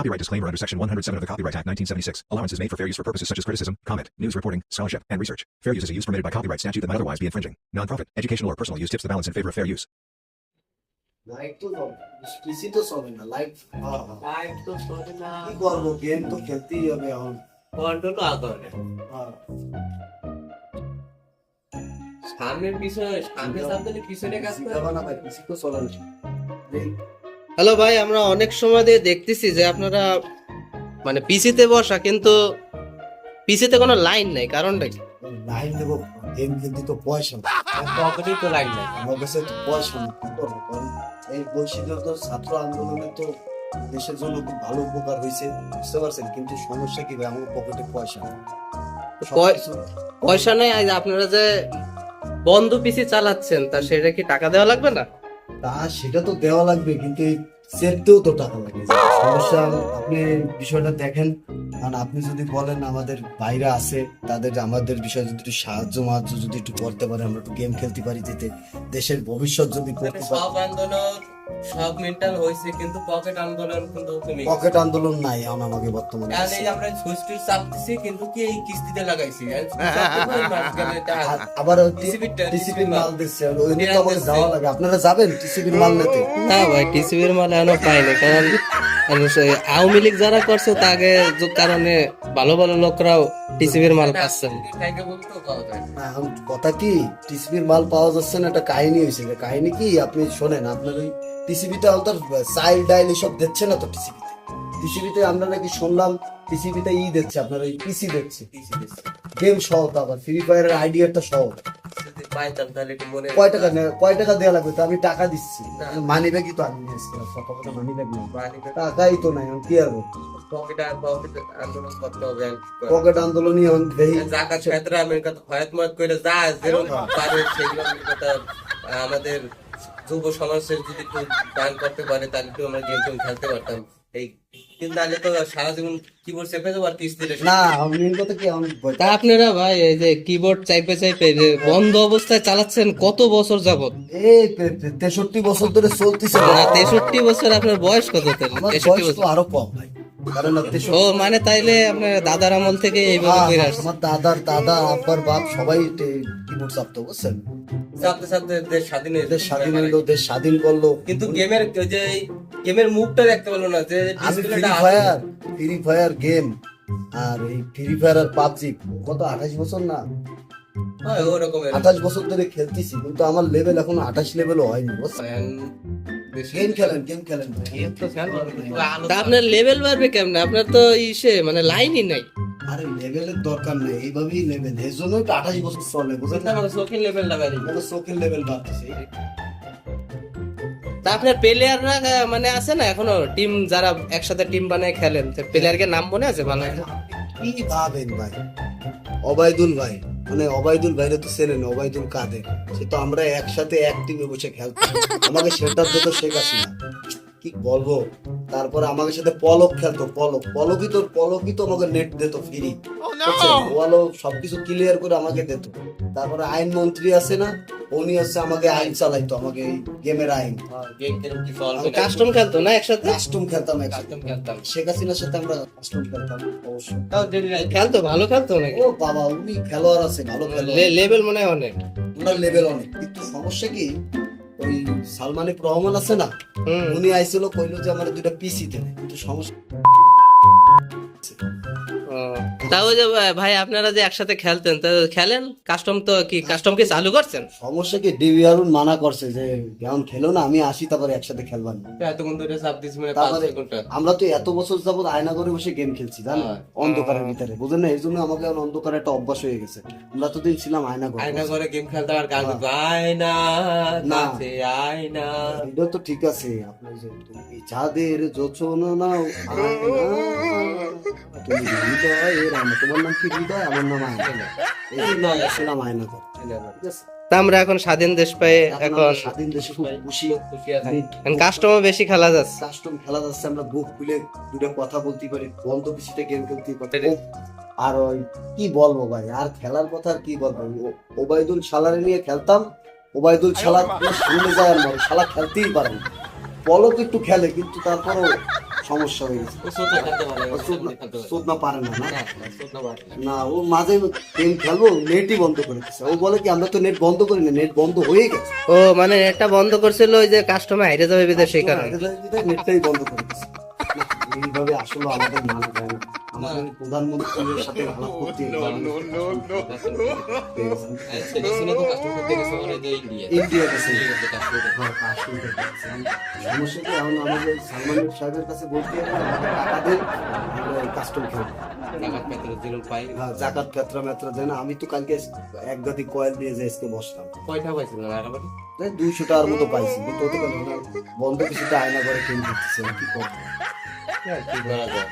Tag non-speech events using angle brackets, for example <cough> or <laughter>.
Copyright disclaimer under Section 107 of the Copyright Act 1976. Allowance is made for fair use for purposes such as criticism, comment, news reporting, scholarship, and research. Fair use is a use permitted by copyright statute that might otherwise be infringing. Non-profit, educational, or personal use tips the balance in favor of fair use. Light তো চলে পিসি তো চলে না light light তো চলে না কি করবো গেম তো খেলতেই হবে এখন কন্ট্রোল আদরে হ্যাঁ। সামনের পিছনে সামনে সামনে পিছনে কাজ পিসি করে খাবা না ভাই পিসি তো চলে না এই হ্যালো ভাই আমরা অনেক সময় দিয়ে দেখতেছি যে আপনারা মানে পিসিতে বসা কিন্তু পিসিতে কোনো লাইন নাই কারণটা কি? লাইন দেবো গেম খেলতে তো পয়সা না পকেটে তো লাইন নাই। আমার কাছে তো পয়সা না কি করব কারণ এই বৈশিষ্ট্য তো ছাত্র আন্দোলনে তো দেশের জন্য খুব ভালো উপকার হয়েছে বুঝতে পারছেন? কিন্তু সমস্যা কি ভাই? আমার পকেটে পয়সা সবকিছু- পয়সা নেই আপনারা যে বন্ধ পিসি চালাচ্ছেন তা সেটা কি টাকা দেওয়া লাগবে না? তা সেটা তো দেওয়া লাগবে কিন্তু এই সেটতেও তো টাকা লাগে। সমস্যা আপনি বিষয়টা দেখেন। কারণ আপনি যদি বলেন আমাদের বাইরে আছে তাদের আমাদের বিষয়ে যদি একটু সাহায্য মাহায্য যদি একটু করতে পারে আমরা একটু গেম খেলতে পারি যেতে দেশের ভবিষ্যৎ যদি করতে পারি। সব মেন্টাল হয়েছে কিন্তু পকেট আন্দোলন কিন্তু তুমি পকেট আন্দোলন নাই আমাকে বর্তমানে এই আমরা সুইচটি চাপতেছি কিন্তু কি এই কিস্তিতে লাগাইছি? <laughs> আবার মাল দিচ্ছে ওই তো যাওয়া লাগে। আপনারা যাবেন মাল নিতে? না ভাই টিসিবির মাল এখনও পাইনি কারণ আওয়ামী লীগ যারা করছে তাকে কারণে ভালো ভালো লোকরাও টিসিবির মাল পাচ্ছে কথা কি? টিসিবির মাল পাওয়া যাচ্ছে না একটা কাহিনী হয়েছে। কাহিনী কি? আপনি শোনেন আপনার ওই টিসিবিতে তো চাইল্ড ডাইল এসব দিচ্ছে না তো টিসিবিতে টিসিবিতে আমরা নাকি শুনলাম টিসিবিতে ই দিচ্ছে আপনার ওই পিসি দিচ্ছে। গেম সহ তো আবার ফ্রি ফায়ারের আইডিয়াটা সহ। কয় টাকা কয় টাকা দেওয়া লাগবে? তো আমি টাকা দিচ্ছি। মানি ব্যাগই তো আমি নিয়েছিলাম পকেটে মানি ব্যাগ নেই। টাকাই তো নাই এখন কি আর পকেট আন্দোলন করতে আন্দোলনই এখন দেই জাকাত ক্ষেত্রে আমেরিকা তো হয়াত মত করে যা যেরকম পারে সেগুলো আমাদের যুব সমাজের যদি একটু দান করতে পারে তাহলে একটু আমরা গেম টেম খেলতে পারতাম। এই কিন্তু তাহলে তো সারা জীবন কিবোর্ড চেপে যাব আর কিস্তি না মেন কথা কি তা আপনারা ভাই এই যে কিবোর্ড চাইপে চাইপে যে বন্ধ অবস্থায় চালাচ্ছেন কত বছর যাবত এই তেষট্টি বছর ধরে চলতেছে। না তেষট্টি বছর আপনার বয়স কত? তেষট্টি বছর। আরও কম ভাই। ও মানে তাইলে আপনার দাদার আমল থেকে এইভাবে হ্যাঁ, করে আসছে আমার দাদার দাদা আব্বার বাপ সবাই কিবোর্ড চাপতো বুঝছেন? চাপতে চাপতে দেশ স্বাধীন দেশ স্বাধীন হইল দেশ স্বাধীন করল। কিন্তু গেমের যে গেমের মুখটা দেখতে পেল না যে আমি ফ্রি ডিসপ্লেটা ফায়ার ফ্রি ফায়ার গেম আর এই ফ্রি ফায়ার আর পাবজি কত আঠাশ বছর না? হয় আঠাশ বছর ধরে খেলতেছি কিন্তু আমার লেভেল এখন আঠাশ লেভেলও হয়নি বুঝছেন? গেম খেলেন গেম খেলেন আপনার লেভেল বাড়বে কেমনে? আপনার তো ইসে মানে লাইনই নাই। আরে লেভেলের দরকার নেই এইভাবেই লেভেল এই জন্যই তো আঠাশ বছর চলে বুঝলেন আমাদের চোখের লেভেল লাগাই মানে চোখের লেভেল বাড়তেছে। তা আপনার প্লেয়াররা মানে আছে না এখনও টিম যারা একসাথে টিম বানায় খেলেন প্লেয়ারকে নাম মনে আছে? ভালো কি ভাবেন ভাই? অবায়দুল ভাই। মানে অবায়দুল ভাইরে তো চেনেন অবায়দুল কাদের? সে তো আমরা একসাথে এক টিমে বসে খেলতাম। আমাকে সেটার তো শেখ হাসিনা। কি বলব? তারপর আমাদের সাথে পলক খেলতো পলক। পলকই তো পলকই তো আমাকে নেট দিত ফ্রি পলক সবকিছু ক্লিয়ার করে আমাকে দিত। তারপরে আইন মন্ত্রী আছে না? উনি হচ্ছে আমাকে আইন চালাইতো আমাকে গেমের আইন। চলবে কাস্টম খেলতো না একসাথে? কাস্টম খেলতাম একসাথে। কাস্টম খেলতাম। শেখ হাসিনার সাথে আমরা কাস্টম খেলতাম অবশ্যই। খেলতো ভালো খেলতো নাকি? ও বাবা উনি খেলোয়াড় আছে ভালো খেলোয়াড়। লেভেল মনে হয় অনেক। ওনার লেভেল অনেক। কিন্তু সমস্যা কি ওই সালমানিক রহমান আছে না? উনি আইছিল কইলো যে আমার দুইটা পিসি দেবে কিন্তু সমস্যা তা ওই যে ভাই- ভাই আপনারা যে একসাথে খেলতেন তা খেলেন? কাস্টম তো কি কাস্টম কি চালু করছেন? সমস্যা কি ডিবি হারুন মানা করছে যে এখন খেলো না আমি আসি তারপরে একসাথে খেলবার। না এতক্ষণ ধরে চাপ দিচ্ছি মানে পাঁচ সেকেন্ডটা। আমরা তো এত বছর যাবত আয়না করে বসে গেম খেলছি জানো? হ্যাঁ। অন্ধকারের ভিতরে বুঝেন না? এই জন্য আমাকে এখন অন্ধকারে একটা অভ্যাস হয়ে গেছে। আমরা তো দিন ছিলাম আয়না করে আয়না করে গেম খেলতে আর গান করতো আয়না না। আয়না। এটা তো ঠিক আছে আপনার যে তুমি চাঁদের যোচনা নাও তোমার নাম কি হৃদয় আমার নাম আয়না এই জন্য আমরা আয়না করে ঠিক আছে তা আমরা এখন স্বাধীন দেশ পেয়ে এখন এখন স্বাধীন দেশে খুব খুশি কাস্টমও বেশি খেলা যাচ্ছে। কাস্টম খেলা যাচ্ছে আমরা বুক খুলে দুটো কথা বলতে পারি বন্ধ গেম খেলতে পারি। আর ওই কি বলব ভাই আর খেলার কথা আর কি বলব? ওবায়দুল শালারে নিয়ে খেলতাম ওবায়দুল শালা পুরো সামনে যায় মারে, শালা খেলতেই পারে না। পলক একটু খেলে কিন্তু তারপরও সমস্যা হয়ে গেছে। ও সুদ না, সুদ না পারে। না। না? ও মাঝে গেম খেলব নেটই বন্ধ করে দিচ্ছে ও বলে কি আমরা তো নেট বন্ধ করি না নেট বন্ধ হয়ে গেছে। ও মানে নেটটা বন্ধ করছিল ওই যে কাস্টমার হেরে যাবে বিদেশে সেই কারণে। নেটটাই বন্ধ করে দিচ্ছে এইভাবে আসলে আমাদের মানা যায় না। আমাদের প্রধানমন্ত্রীর সাথে আলাপ করতে কাস্টমার করতে ইন্ডিয়া হ্যাঁ, কি এখন আমাদের সালমান সাহেবের কাছে বলতে কাস্টম খেলব হ্যাঁ জাকাত মেত্রা আমি তো কালকে এক গাদি কয়েল দিয়ে যে আজকে বসলাম। কয়টা পাইছিল না দুইশো টাকার মতো পাইছি। কিন্তু ওতে বন্ধ কিছুটা আয়না করে কিনে দিচ্ছে কি করব? কি করা যায়?